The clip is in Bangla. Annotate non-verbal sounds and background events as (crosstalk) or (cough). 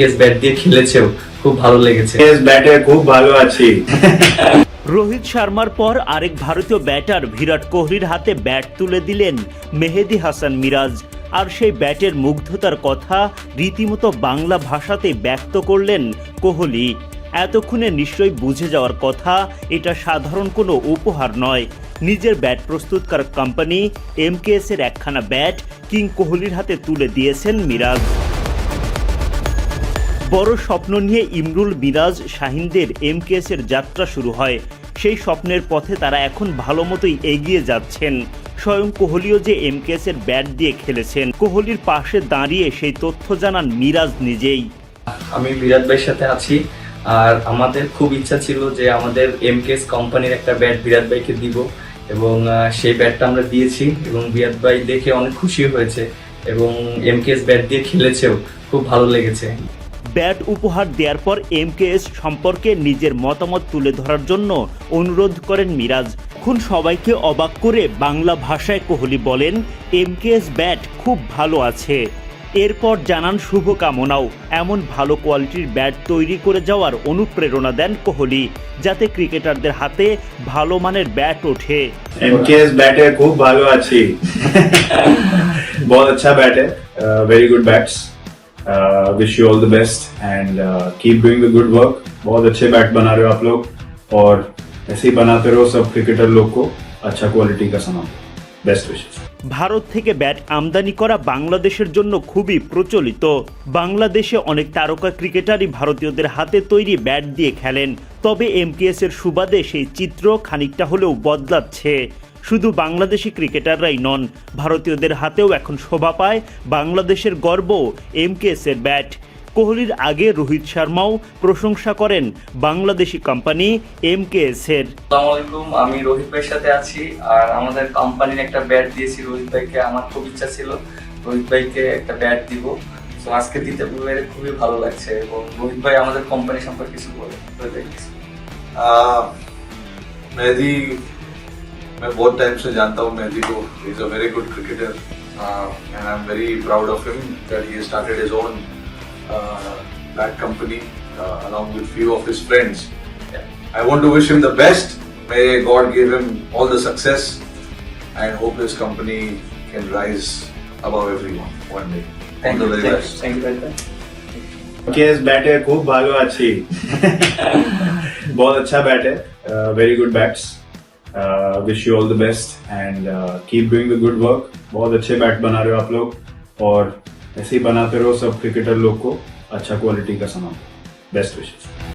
এমকেএস ব্যাট দিয়ে খেলেছেও খুব ভালো লেগেছে। এস ব্যাটে খুব ভালো আছি। রোহিত শর্মার পর আরেক ভারতীয় ব্যাটার বিরাট কোহলির হাতে ব্যাট তুলে দিলেন মেহেদি হাসান মিরাজ। আর সেই ব্যাটের মুগ্ধতার কথা রীতিমতো বাংলা ভাষাতে ব্যক্ত করলেন কোহলি। এতক্ষণে নিশ্চয়ই বুঝে যাওয়ার কথা এটা সাধারণ কোনো উপহার নয়। নিজের ব্যাট প্রস্তুতকার কোম্পানি এমকেএস এর একখানা ব্যাট কিং কোহলির হাতে তুলে দিয়েছেন মিরাজ। বড় স্বপ্ন নিয়ে ইমরুল মিরাজ শাহিনদের এমকেএস এর যাত্রা শুরু হয়। সেই স্বপ্নের পথে তারা এখন ভালো মতোই এগিয়ে যাচ্ছেন। স্বয়ং কোহলিও যে এমকেএস এর ব্যাট দিয়ে খেলেছেন, কোহলির পাশে দাঁড়িয়ে সেই তথ্য জানান মিরাজ নিজেই। আমি বিরাট ভাইয়ের সাথে আছি, আর আমাদের খুব ইচ্ছা ছিল যে আমাদের এমকেএস কোম্পানির একটা ব্যাট বিরাট ভাইকে দিব, এবং সেই ব্যাটটা আমরা দিয়েছি, এবং বিরাট ভাই দেখে অনেক খুশি হয়েছে, এবং এমকেএস ব্যাট দিয়ে খেলেছেও, খুব ভালো লেগেছে। ব্যাট উপহার দেওয়ার পর এম সম্পর্কে নিজের মতামত তুলে ধরার জন্য অনুরোধ করেন মিরাজ। এখন সবাইকে অবাক করে বাংলা ভাষায় কোহলি বলেন এম ব্যাট খুব ভালো আছে। এরপর জানান শুভকামনাও। এমন ভালো কোয়ালিটির ব্যাট তৈরি করে যাওয়ার অনুপ্রেরণা দেন কোহলি যাতে ক্রিকেটারদের হাতে ভালো মানের ব্যাট ওঠে। ব্যাটে খুব ভালো আছি। (laughs) (laughs) আচ্ছা bat very good bats good bats wish you all the best and keep doing the good work बहुत अच्छे बैट बना रहे हो आप लोग और ऐसे ही बनाते रहो सब क्रिकेटर लोग को अच्छा क्वालिटी का सामान बेस्ट विशेष ভারত থেকে ব্যাট আমদানি করা বাংলাদেশের জন্য খুবই প্রচলিত বাংলাদেশে অনেক তারকা ক্রিকেটারই ভারতীয়দের হাতে তৈরি ব্যাট দিয়ে খেলেন তবে এমকেএস এর সুবাদে সেই চিত্র খানিকটা হলেও বদলাচ্ছে শুধু বাংলাদেশি ক্রিকেটাররাই নন ভারতীয়দের হাতেও এখন শোভা পায় বাংলাদেশের গর্ব এম এর ব্যাট। কোহলির আগে রোহিত শর্মাও প্রশংসা করেন Bangladeshi company M K S এর আমি রোহিত ভাইয়ের সাথে আছি আর আমাদের কোম্পানির একটা ব্যাট দিয়েছি রোহিত ভাইকে আমার খুব ইচ্ছা ছিল। রোহিত ভাইকে একটা ব্যাট দিব। আজকে দিতে পেরে খুবই ভালো লাগছে এবং রোহিত ভাই আমাদের কোম্পানি সম্পর্কে কিছু বলে। মেহেদি मैं बहुत टाइम से जानता हूँ मेहदी को is a very good cricketer and I am very proud of him that he started his own bat company along with few of his friends I want to wish him the best may God give him all the success and hope his company can rise above everyone one day all Thank the you, very thank you, best thank you very much. MKS बैटे खूब भालो अच्छी (laughs) बहुत अच्छा बैट है very good bats wish you all the best and keep doing the good work बहुत अच्छे बैट बना रहे हो आप लोग और ऐसे ही बनाते रहो सब क्रिकेटर लोग को अच्छा क्वालिटी का सामान। बेस्ट विशेष